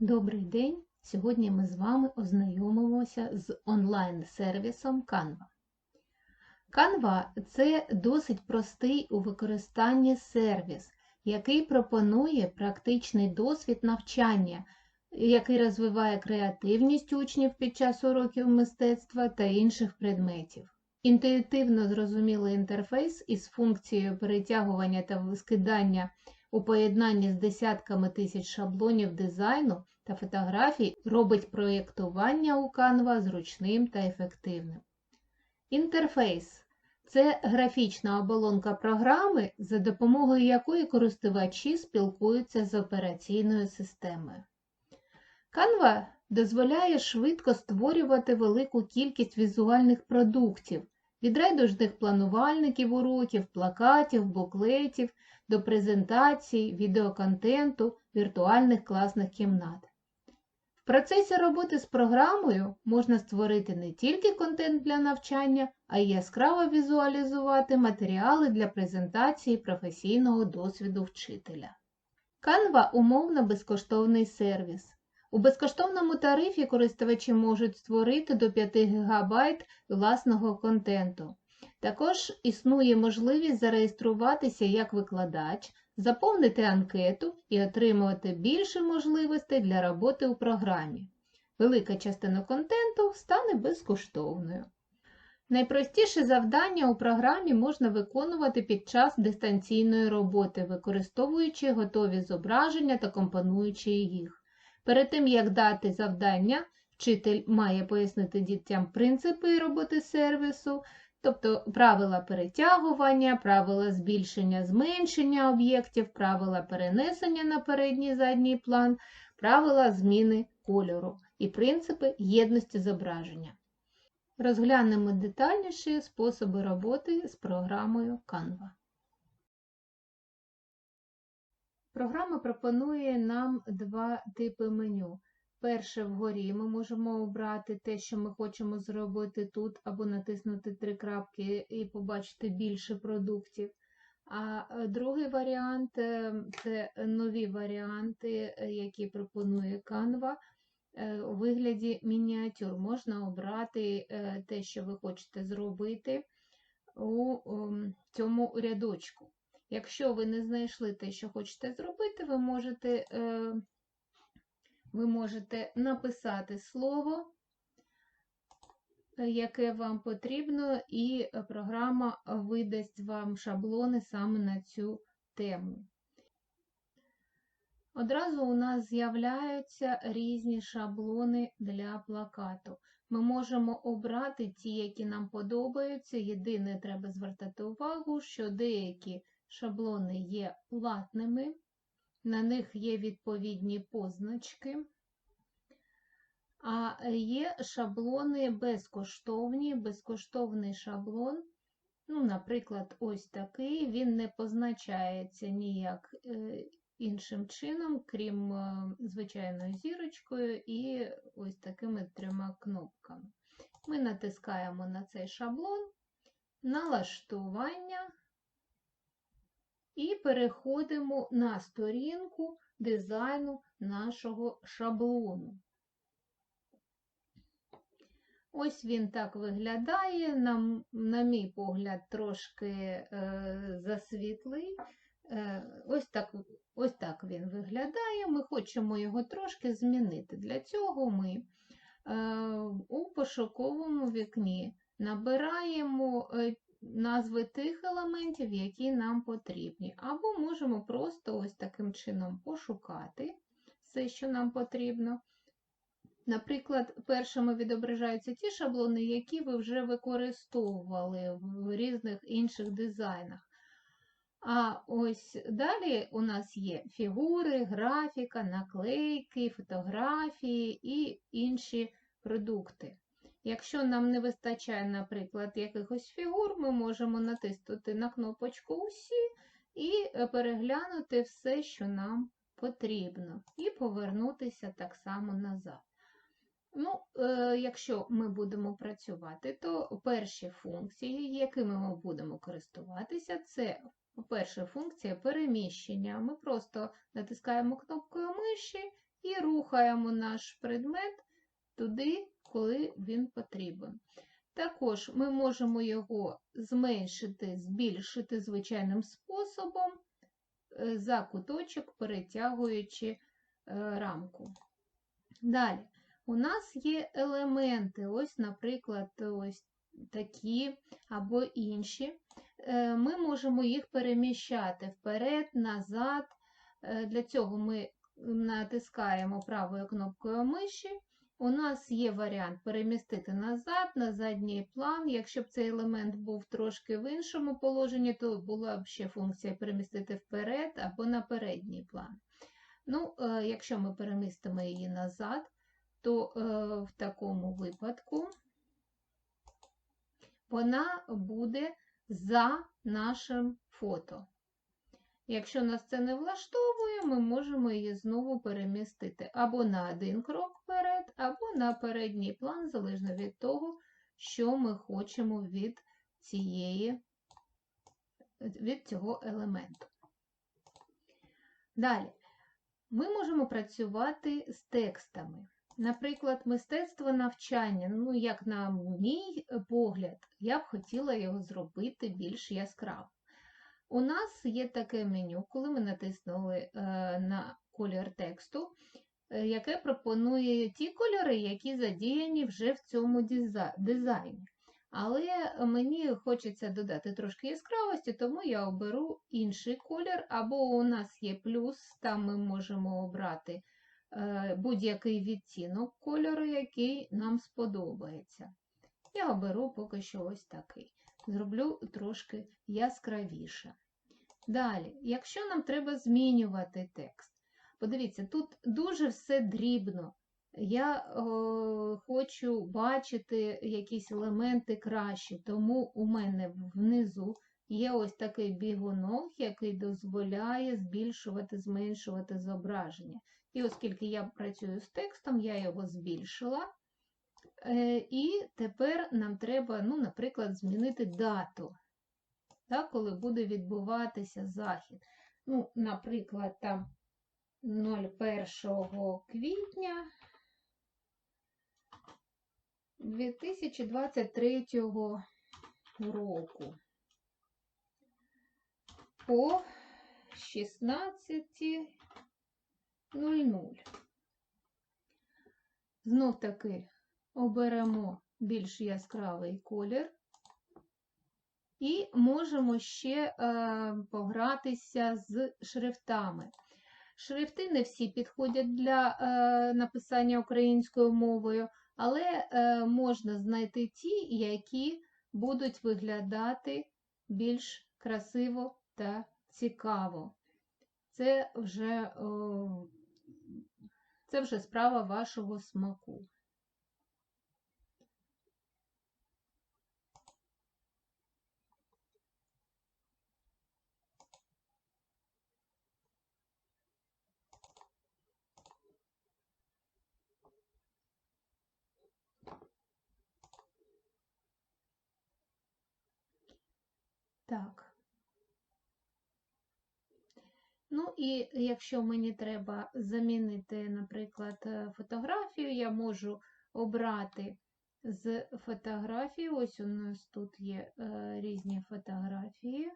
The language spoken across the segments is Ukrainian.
Добрий день! Сьогодні ми з вами ознайомимося з онлайн-сервісом Canva. Canva – це досить простий у використанні сервіс, який пропонує практичний досвід навчання, який розвиває креативність учнів під час уроків мистецтва та інших предметів. Інтуїтивно зрозумілий інтерфейс із функцією перетягування та скидання у поєднанні з десятками тисяч шаблонів дизайну та фотографій робить проєктування у Canva зручним та ефективним. Інтерфейс це графічна оболонка програми, за допомогою якої користувачі спілкуються з операційною системою. Canva дозволяє швидко створювати велику кількість візуальних продуктів від райдужних планувальників уроків, плакатів, буклетів до презентацій, відеоконтенту, віртуальних класних кімнат. Процесі роботи з програмою можна створити не тільки контент для навчання, а й яскраво візуалізувати матеріали для презентації професійного досвіду вчителя. Canva – умовно безкоштовний сервіс. У безкоштовному тарифі користувачі можуть створити до 5 ГБ власного контенту. Також існує можливість зареєструватися як викладач, заповнити анкету і отримувати більше можливостей для роботи у програмі. Велика частина контенту стане безкоштовною. Найпростіше завдання у програмі можна виконувати під час дистанційної роботи, використовуючи готові зображення та компонуючи їх. Перед тим, як дати завдання, вчитель має пояснити дітям принципи роботи сервісу, тобто правила перетягування, правила збільшення, зменшення об'єктів, правила перенесення на передній задній план, правила зміни кольору і принципи єдності зображення. Розглянемо детальніше способи роботи з програмою Canva. Програма пропонує нам два типи меню. Перше вгорі ми можемо обрати те, що ми хочемо зробити тут, або натиснути три крапки і побачити більше продуктів. А другий варіант це нові варіанти, які пропонує Canva. У вигляді мініатюр можна обрати те, що ви хочете зробити у цьому рядочку. Якщо ви не знайшли те, що хочете зробити, ви можете ви можете написати слово, яке вам потрібно, і програма видасть вам шаблони саме на цю тему. Одразу у нас з'являються різні шаблони для плакату. Ми можемо обрати ті, які нам подобаються. Єдине, треба звертати увагу, що деякі шаблони є платними на них є відповідні позначки, а є шаблони безкоштовні, безкоштовний шаблон, ну, наприклад, ось такий, він не позначається ніяк е, іншим чином, крім е, звичайною зірочкою і ось такими трьома кнопками. Ми натискаємо на цей шаблон, налаштування. І переходимо на сторінку дизайну нашого шаблону. Ось він так виглядає, на, на мій погляд, трошки е, засвітлий. Е, ось, так, ось так він виглядає. Ми хочемо його трошки змінити. Для цього ми е, у пошуковому вікні набираємо е, назви тих елементів, які нам потрібні. Або можемо просто ось таким чином пошукати все, що нам потрібно. Наприклад, першими відображаються ті шаблони, які ви вже використовували в різних інших дизайнах. А ось далі у нас є фігури, графіка, наклейки, фотографії і інші продукти. Якщо нам не вистачає, наприклад, якихось фігур, ми можемо натиснути на кнопочку Усі і е, переглянути все, що нам потрібно, і повернутися так само назад. Ну, е, Якщо ми будемо працювати, то перші функції, якими ми будемо користуватися, це, по-перше, функція переміщення. Ми просто натискаємо кнопкою миші і рухаємо наш предмет туди, коли він потрібен. Також ми можемо його зменшити, збільшити звичайним способом е, за куточок, перетягуючи е, рамку. Далі, у нас є елементи, ось, наприклад, ось такі або інші. Е, Ми можемо їх переміщати вперед, назад. Для цього ми натискаємо правою кнопкою миші. У нас є варіант перемістити назад, на задній план. Якщо б цей елемент був трошки в іншому положенні, то була б ще функція перемістити вперед або на передній план. Ну, е, Якщо ми перемістимо її назад, то е, в такому випадку вона буде за нашим фото. Якщо нас це не влаштовує, ми можемо її знову перемістити або на один крок вперед, або на передній план, залежно від того, що ми хочемо від, цієї, від цього елементу. Далі, ми можемо працювати з текстами. Наприклад, мистецтво навчання, ну, як на мій погляд, я б хотіла його зробити більш яскравим. У нас є таке меню, коли ми натиснули е, на колір тексту, е, яке пропонує ті кольори, які задіяні вже в цьому дизайні. Але мені хочеться додати трошки яскравості, тому я оберу інший колір, або у нас є плюс, там ми можемо обрати е, будь-який відтінок кольору, який нам сподобається. Я оберу поки що ось такий. Зроблю трошки яскравіше. Далі, якщо нам треба змінювати текст, подивіться, тут дуже все дрібно. Я е, хочу бачити якісь елементи краще, тому у мене внизу є ось такий бігунок, який дозволяє збільшувати, зменшувати зображення. І оскільки я працюю з текстом, я його збільшила. Е, І тепер нам треба, ну, наприклад, змінити дату, так, коли буде відбуватися захід. Ну, Наприклад, там 01 квітня 2023 року по 16.00. Знов таки оберемо більш яскравий колір. І можемо ще е, погратися з шрифтами. Шрифти не всі підходять для е, написання українською мовою, але е, можна знайти ті, які будуть виглядати більш красиво та цікаво. Це вже, це вже справа вашого смаку. Так. Ну і якщо мені треба замінити, наприклад, е, фотографію, я можу обрати з фотографії. Ось у нас тут є е, різні фотографії.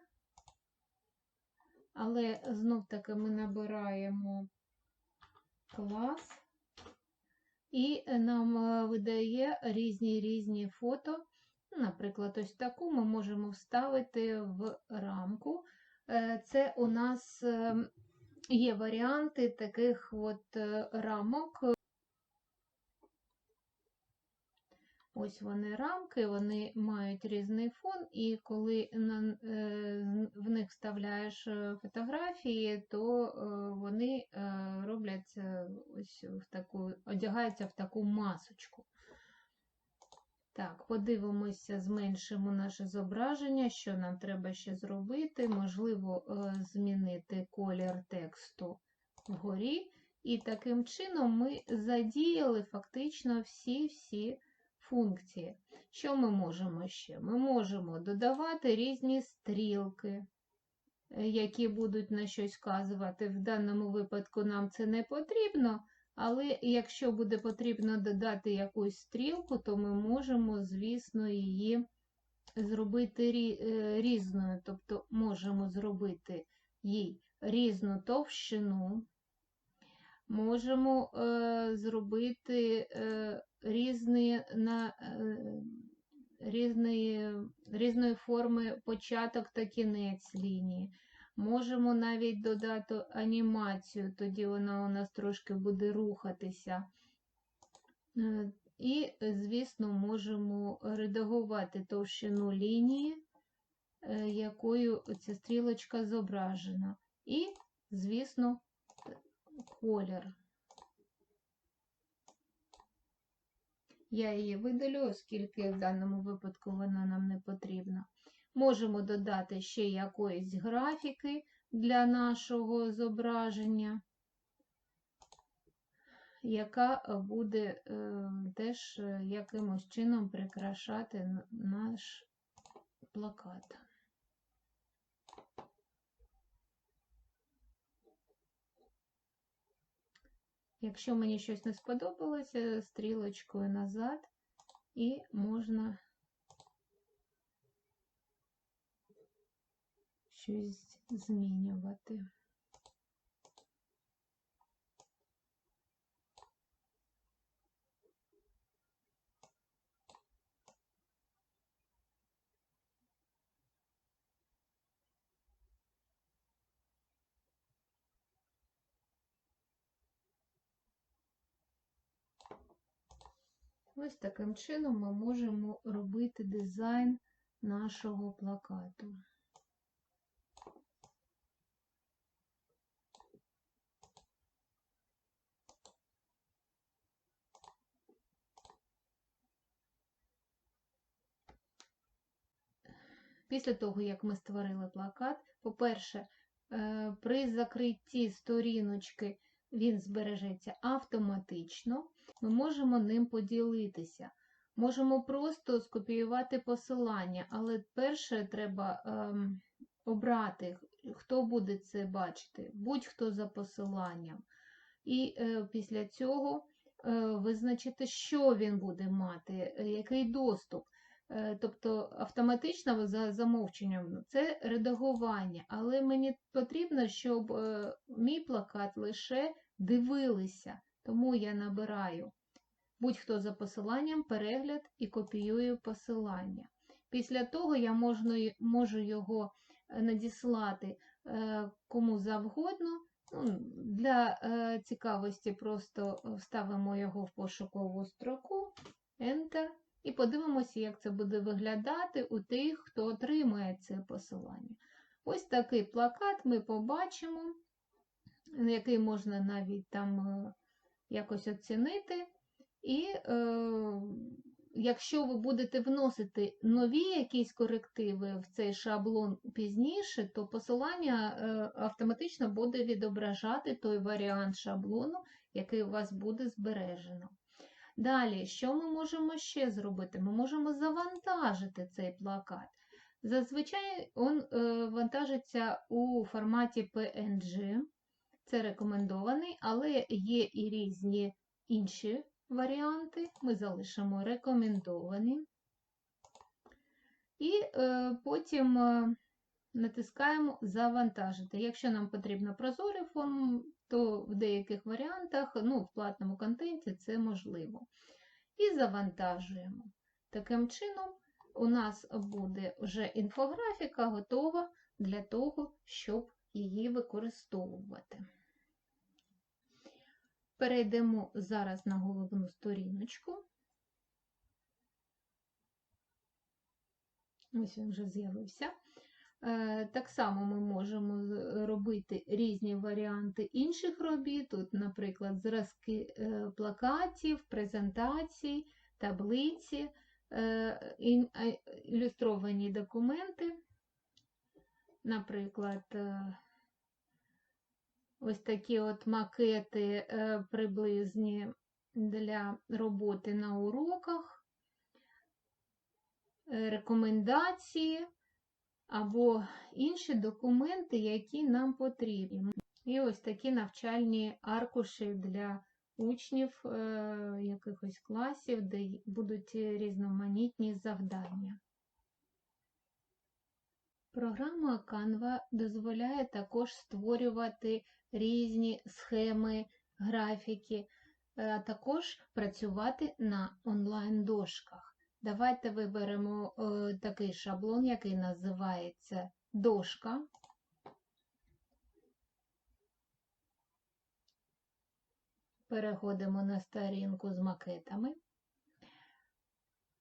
Але знов таки ми набираємо клас, і нам е, видає різні різні фото. Наприклад, ось таку ми можемо вставити в рамку. Е, Це у нас е, є варіанти таких от е, рамок. Ось вони рамки, вони мають різний фон, і коли в них вставляєш фотографії, то вони роблять е, ось в таку, одягаються в таку масочку. Так, подивимося, зменшимо наше зображення, що нам треба ще зробити. Можливо, е, змінити колір тексту вгорі. І таким чином ми задіяли фактично всі-всі функції. Що ми можемо ще? Ми можемо додавати різні стрілки, е, які будуть на щось вказувати. В даному випадку нам це не потрібно, Але якщо буде потрібно додати якусь стрілку, то ми можемо, звісно, її зробити е, різною. Тобто можемо зробити їй різну товщину, можемо е, зробити е, різні на, е, різної, різної форми початок та кінець лінії. Можемо навіть додати анімацію, тоді вона у нас трошки буде рухатися. Е, І, звісно, можемо редагувати товщину лінії, е, якою ця стрілочка зображена. І, звісно, колір. Я її видалю, оскільки в даному випадку вона нам не потрібна. Можемо додати ще якоїсь графіки для нашого зображення, яка буде е, теж е, якимось чином прикрашати наш плакат. Якщо мені щось не сподобалося, стрілочкою назад і можна щось змінювати. Ось таким чином ми можемо робити дизайн нашого плакату. Після того, як ми створили плакат, по-перше, е, при закритті сторіночки він збережеться автоматично, ми можемо ним поділитися. Можемо просто скопіювати посилання, але перше треба ем, обрати, хто буде це бачити, будь-хто за посиланням. І е, після цього е, визначити, що він буде мати, е, який доступ. Е, Тобто автоматично за замовченням ну, це редагування, але мені потрібно, щоб е, мій плакат лише дивилися, тому я набираю будь-хто за посиланням, перегляд і копіюю посилання. Після того я можу його е, надіслати кому завгодно. Ну, Для цікавості просто вставимо його в пошукову строку, Enter, і подивимося, як це буде виглядати у тих, хто отримує це посилання. Ось такий плакат ми побачимо, який можна навіть там е, якось оцінити. І е, якщо ви будете вносити нові якісь корективи в цей шаблон пізніше, то посилання е, автоматично буде відображати той варіант шаблону, який у вас буде збережено. Далі, що ми можемо ще зробити? Ми можемо завантажити цей плакат. Зазвичай він е, вантажиться у форматі PNG, це рекомендований, але є і різні інші варіанти. Ми залишимо рекомендовані. І е, потім е, натискаємо Завантажити. Якщо нам потрібна прозорий то в деяких варіантах, ну, в платному контенті це можливо. І завантажуємо. Таким чином, у нас буде вже інфографіка готова для того, щоб її використовувати. Перейдемо зараз на головну сторіночку. Ось він вже з'явився. Е, Так само ми можемо робити різні варіанти інших робіт. Тут, наприклад, зразки е, плакатів, презентацій, таблиці, е, ілюстровані документи. Наприклад, е, ось такі от макети е, приблизні для роботи на уроках, е, рекомендації або інші документи, які нам потрібні. І ось такі навчальні аркуші для учнів е, якихось класів, де будуть різноманітні завдання. Програма Canva дозволяє також створювати різні схеми, графіки, а також працювати на онлайн-дошках. Давайте виберемо е, такий шаблон, який називається дошка. Переходимо на сторінку з макетами.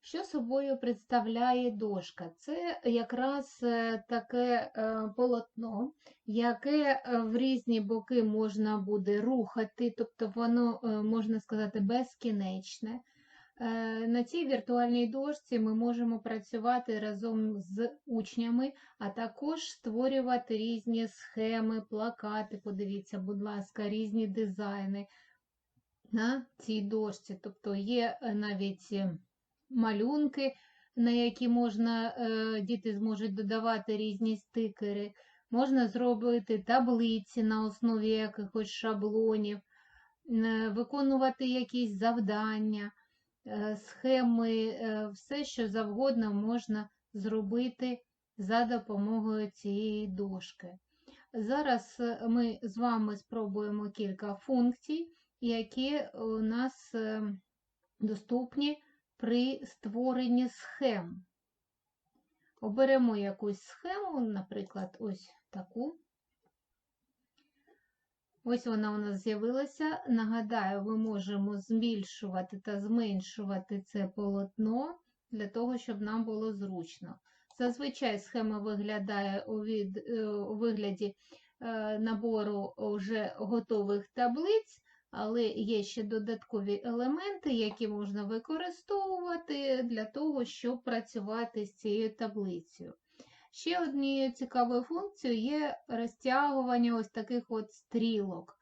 Що собою представляє дошка? Це якраз е, таке е, полотно, яке е, в різні боки можна буде рухати, тобто воно, можна сказати, безкінечне. На цій віртуальній дошці ми можемо працювати разом з учнями, а також створювати різні схеми, плакати, подивіться, будь ласка, різні дизайни на цій дошці. Тобто є навіть малюнки, на які можна, діти зможуть додавати різні стикери. Можна зробити таблиці на основі якихось шаблонів, виконувати якісь завдання. Е, схеми, е, все, що завгодно можна зробити за допомогою цієї дошки. Зараз е, ми з вами спробуємо кілька функцій, які у нас доступні при створенні схем. Оберемо якусь схему, наприклад, ось таку. Ось вона у нас з'явилася. Нагадаю, ми можемо збільшувати та зменшувати це полотно для того, щоб нам було зручно. Зазвичай схема виглядає у, від, е, у вигляді е, набору вже готових таблиць, але є ще додаткові елементи, які можна використовувати для того, щоб працювати з цією таблицею. Ще однією цікавою функцією є розтягування ось таких от стрілок.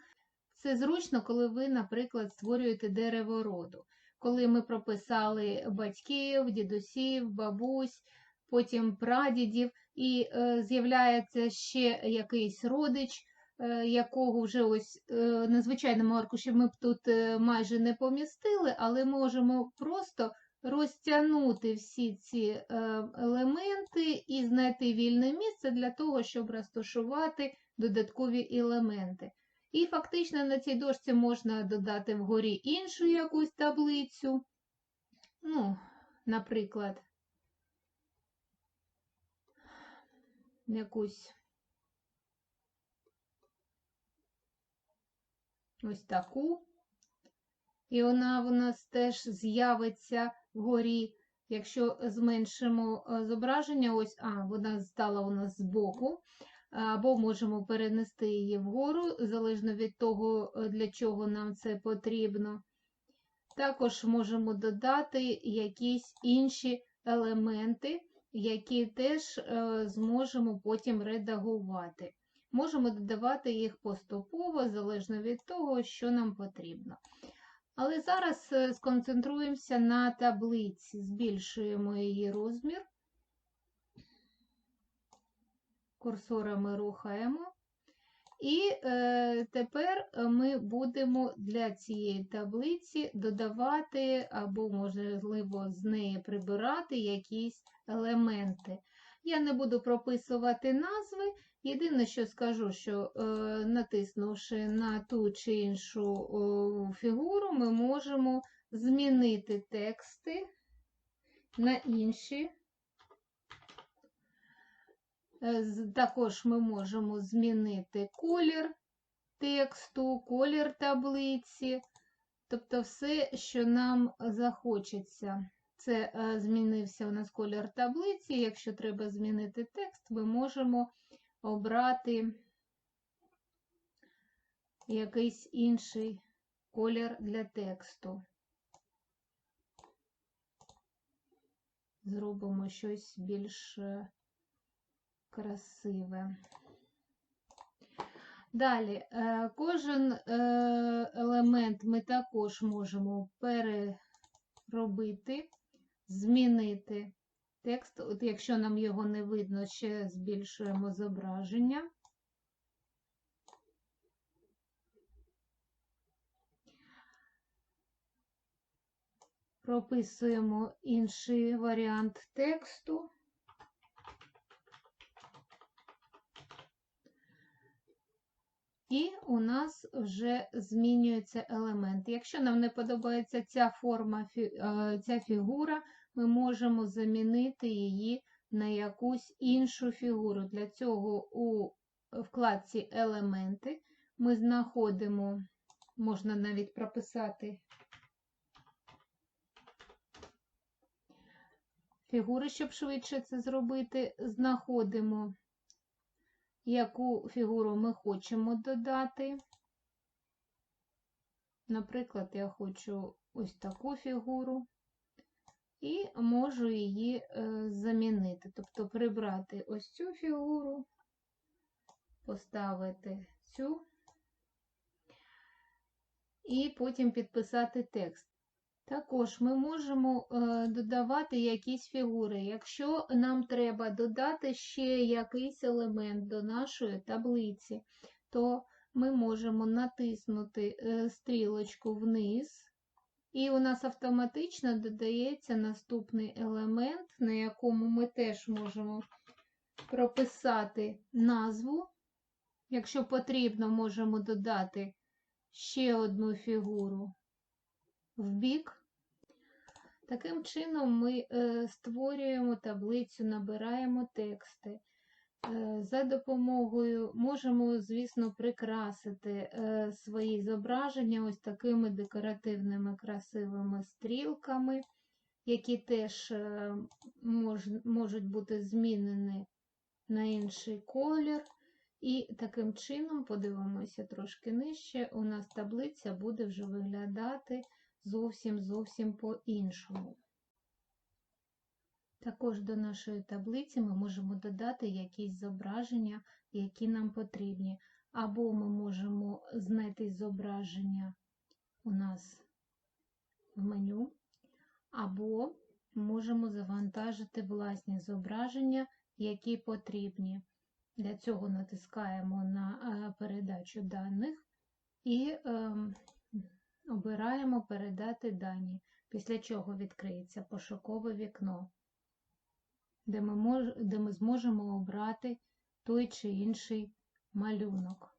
Це зручно, коли ви, наприклад, створюєте дерево роду. Коли ми прописали батьків, дідусів, бабусь, потім прадідів, і е, з'являється ще якийсь родич, е, якого вже ось е, на звичайному аркуші ми б тут е, майже не помістили, але можемо просто розтягнути всі ці е, елементи і знайти вільне місце для того, щоб розташувати додаткові елементи. І фактично на цій дошці можна додати вгорі іншу якусь таблицю. Ну, наприклад, якусь ось таку. І вона у нас теж з'явиться вгорі. Якщо зменшимо е, зображення, ось, а, вона стала у нас збоку, або можемо перенести її вгору, залежно від того, е, для чого нам це потрібно. Також можемо додати якісь інші елементи, які теж е, зможемо потім редагувати. Можемо додавати їх поступово, залежно від того, що нам потрібно. Але зараз е, сконцентруємося на таблиці, збільшуємо її розмір, курсорами рухаємо. І е, тепер ми будемо для цієї таблиці додавати або, можливо, з неї прибирати якісь елементи. Я не буду прописувати назви, Єдине, що скажу, що е, натиснувши на ту чи іншу е, фігуру, ми можемо змінити тексти на інші. Е, також ми можемо змінити колір тексту, колір таблиці, тобто все, що нам захочеться. Це е, змінився у нас колір таблиці. Якщо треба змінити текст, ми можемо обрати якийсь інший колір для тексту. Зробимо щось більш красиве. Далі, е, кожен е, елемент ми також можемо переробити, змінити текст. От Якщо нам його не видно, ще збільшуємо зображення. прописуємо інший варіант тексту. І у нас вже змінюється елемент. Якщо нам не подобається ця форма, е, ця фігура, ми можемо замінити її на якусь іншу фігуру. Для цього у вкладці Елементи ми знаходимо, можна навіть прописати фігури, щоб швидше це зробити, знаходимо яку фігуру ми хочемо додати. Наприклад, я хочу ось таку фігуру, і можу її е, замінити, тобто прибрати ось цю фігуру, поставити цю, і потім підписати текст. Також ми можемо е, додавати якісь фігури. Якщо нам треба додати ще якийсь елемент до нашої таблиці, то ми можемо натиснути е, стрілочку вниз, і у нас автоматично додається наступний елемент, на якому ми теж можемо прописати назву. Якщо потрібно, можемо додати ще одну фігуру в бік. Таким чином, ми е, створюємо таблицю, набираємо тексти. Е, за допомогою можемо, звісно, прикрасити е, свої зображення ось такими декоративними красивими стрілками, які теж можуть бути змінені на інший колір. І таким чином, подивимося трошки нижче, у нас таблиця буде вже виглядати зовсім зовсім по-іншому. Також до нашої таблиці ми можемо додати якісь зображення, які нам потрібні. Або ми можемо знайти зображення у нас в меню, або можемо завантажити власні зображення, які потрібні. Для цього натискаємо на е, передачу даних і ем, Обираємо Передати дані, після чого відкриється пошукове вікно, де ми, мож... де ми зможемо обрати той чи інший малюнок.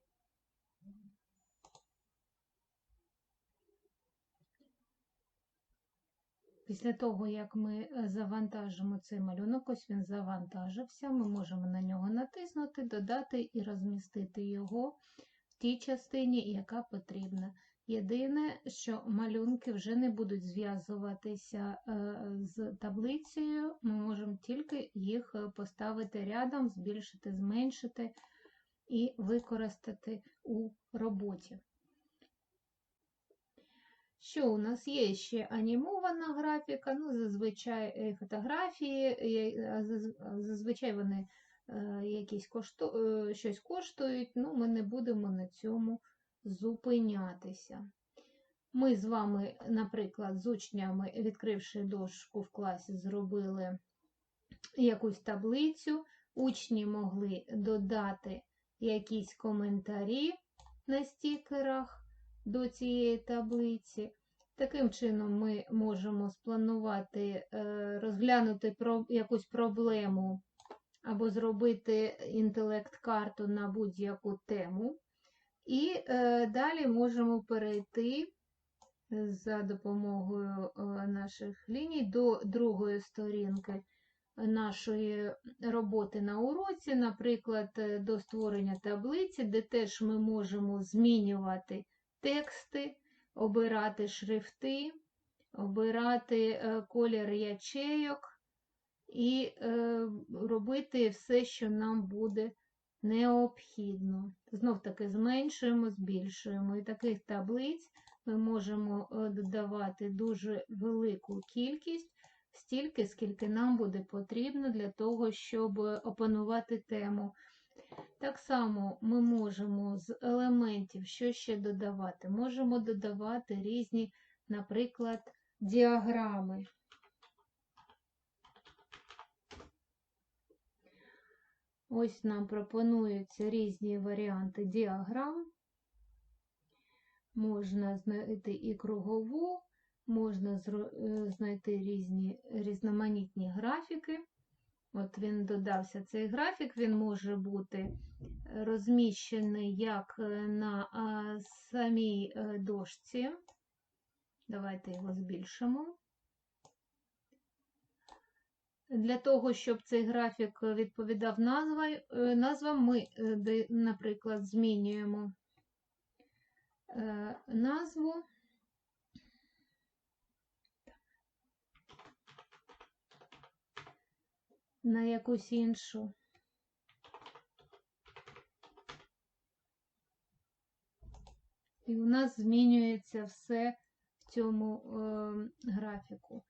Після того, як ми е, завантажимо цей малюнок, ось він завантажився, ми можемо на нього натиснути, додати і розмістити його в тій частині, яка потрібна. Єдине, що малюнки вже не будуть зв'язуватися е, з таблицею, ми можемо тільки їх е, поставити рядом, збільшити, зменшити і використати у роботі. Що у нас є ще анімована графіка, ну, зазвичай е, фотографії, зазвичай вони якісь кошту... щось коштують, ну ми не будемо на цьому зупинятися. Ми з вами, наприклад, з учнями, відкривши дошку в класі, зробили якусь таблицю. Учні могли додати якісь коментарі на стікерах до цієї таблиці. Таким чином, ми можемо спланувати, е, розглянути якусь проблему або зробити інтелект-карту на будь-яку тему. І е, далі можемо перейти за допомогою е, наших ліній до другої сторінки нашої роботи на уроці, наприклад, е, до створення таблиці, де теж ми можемо змінювати тексти, обирати шрифти, обирати е, колір ячейок і робити все, що нам буде необхідно. Знов таки зменшуємо, збільшуємо. І таких таблиць ми можемо е, додавати дуже велику кількість, стільки, скільки нам буде потрібно для того, щоб опанувати тему. Так само ми можемо з елементів, що ще додавати, можемо додавати різні, наприклад, діаграми. Ось нам пропонуються різні варіанти діаграм. Можна знайти і кругову, можна е, знайти різні різноманітні графіки. От він додався цей графік, він може бути розміщений як е, на самій е, дошці. Давайте його збільшимо. Для того, щоб цей графік відповідав е, назвам, ми, е, наприклад, змінюємо е, назву. на якусь іншу. І у нас змінюється все в цьому е, графіку.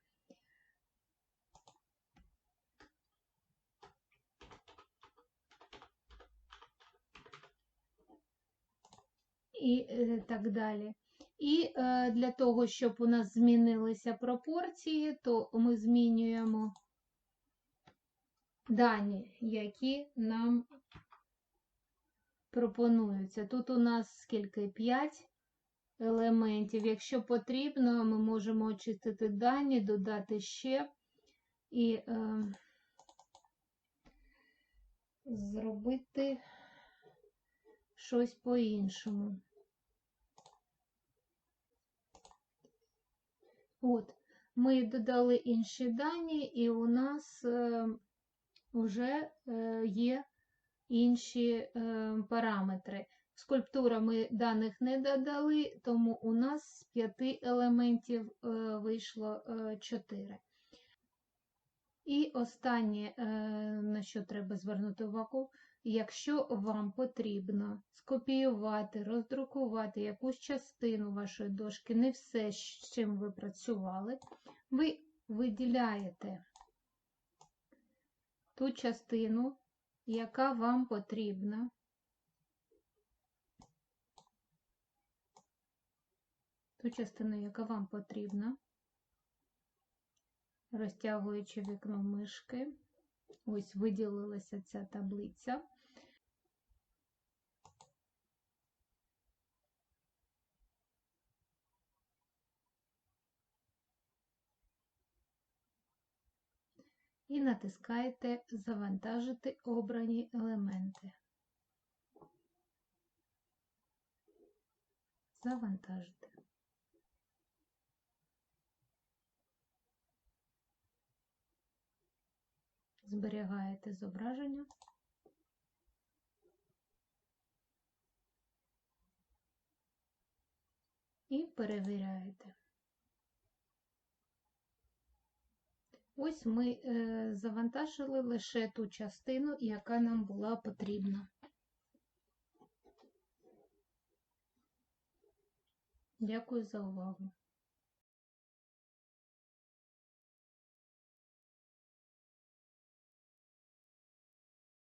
І е, так далі. І е, для того, щоб у нас змінилися пропорції, то ми змінюємо дані, які нам пропонуються. Тут у нас скільки? 5 елементів. Якщо потрібно, ми можемо очистити дані, додати ще і е, зробити щось по-іншому. От, ми додали інші дані, і у нас е, вже е, є інші е, параметри. Скульптура ми даних не додали, тому у нас з п'яти елементів е, вийшло 4. І останнє, е, на що треба звернути увагу, якщо вам потрібно скопіювати, роздрукувати якусь частину вашої дошки, не все, з чим ви працювали, ви виділяєте ту частину, яка вам потрібна. Ту частину, яка вам потрібна, розтягуючи вікно мишки. Ось виділилася ця таблиця. І натискаєте Завантажити обрані елементи. Завантажити. Зберігаєте зображення. І перевіряєте. Ось ми е, завантажили лише ту частину, яка нам була потрібна. Дякую за увагу.